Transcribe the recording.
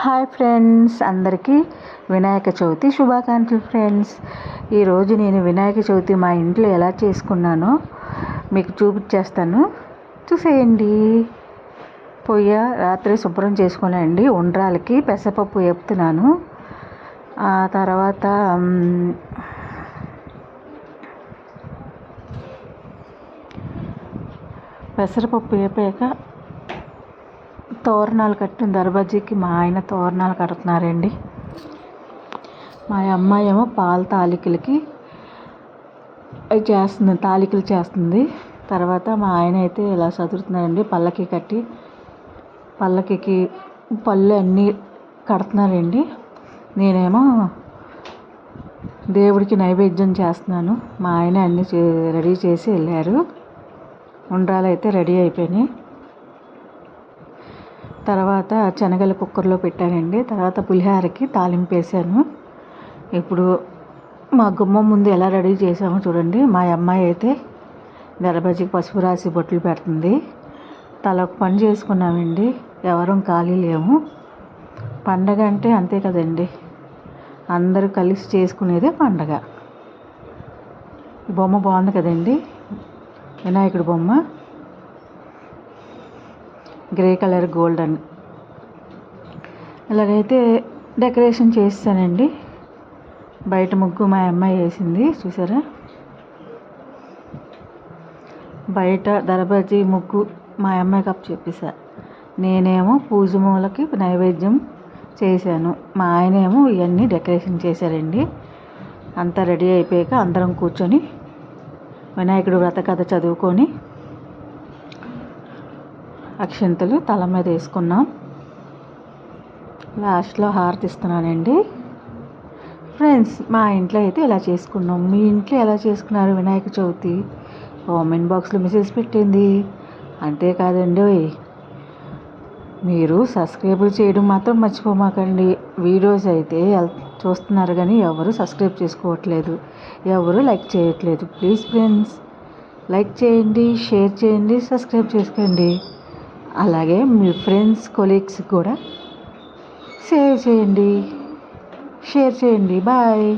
Hi friends అందరికీ వినాయక చవితి శుభాకాంక్షలు friends. ఈరోజు నేను వినాయక చవితి మా ఇంట్లో ఎలా చేసుకున్నానో మీకు చూపించేస్తాను. చూసేయండి. పొయ్య రాత్రి శుభ్రం చేసుకోనండి. ఉండ్రాలకి పెసరపప్పు వేపుతున్నాను. ఆ తర్వాత పెసరపప్పు వేపాక తోరణాలు కట్టిన దర్వాజీకి మా ఆయన తోరణాలు కడుతున్నారండి. మా అమ్మాయి ఏమో పాల తాలికలకి చేస్తుంది తాలికలు చేస్తుంది. తర్వాత మా ఆయన అయితే ఇలా చదువుతున్నారండి పల్లకి కట్టి పల్లకికి పళ్ళు అన్నీ కడుతున్నారండి. నేనేమో దేవుడికి నైవేద్యం చేస్తున్నాను. మా ఆయన అన్నీ చే రెడీ చేసి వెళ్ళారు. ఉండ్రాలు అయితే రెడీ అయిపోయినాయి. తర్వాత శనగలు కుక్కర్లో పెట్టానండి. తర్వాత పులిహోరకి తాలింపు వేసాను. ఇప్పుడు మా గుమ్మం ముందు ఎలా రెడీ చేసామో చూడండి. మా అమ్మాయి అయితే దరబజ్జికి పసుపు రాసి బొట్లు పెడుతుంది. తల ఒక పని చేసుకున్నామండి. ఎవరం ఖాళీ లేము. పండగ అంటే అంతే కదండి. అందరూ కలిసి చేసుకునేదే పండగ. ఈ బొమ్మ బాగుంది కదండి. వినాయకుడి బొమ్మ. గ్రే కలర్ గోల్డెన్ ఇలాగైతే డెకరేషన్ చేస్తానండి. బయట ముగ్గు మా అమ్మాయి వేసింది చూసారా? బయట దరబజీ ముగ్గు మా అమ్మాయి కప్ చెప్పేసా. నేనేమో పూజ మూలకి నైవేద్యం చేశాను. మా ఆయన ఏమో ఇవన్నీ డెకరేషన్ చేశారండి. అంతా రెడీ అయిపోయాక అందరం కూర్చొని వినాయకుడు వ్రత కథ చదువుకొని అక్షంతలు తల మీద వేసుకున్నాం. లాస్ట్లో హారతి ఇస్తున్నానండి. ఫ్రెండ్స్ మా ఇంట్లో అయితే ఇలా చేసుకున్నాం. మీ ఇంట్లో ఎలా చేసుకున్నారు వినాయక చవితి? కామెంట్ బాక్స్లో మెసేజ్ పెట్టింది అంతేకాదండి మీరు సబ్స్క్రైబులు చేయడం మాత్రం మర్చిపోమాకండి. వీడియోస్ అయితే ఎల్- చూస్తున్నారు కానీ ఎవరు సబ్స్క్రైబ్ చేసుకోవట్లేదు. ఎవరు లైక్ చేయట్లేదు. ప్లీజ్ ఫ్రెండ్స్ లైక్ చేయండి షేర్ చేయండి సబ్స్క్రైబ్ చేసుకోండి. అలాగే మీ ఫ్రెండ్స్ కొలీగ్స్ కూడా సేవ్ చేయండి. షేర్ చేయండి. బాయ్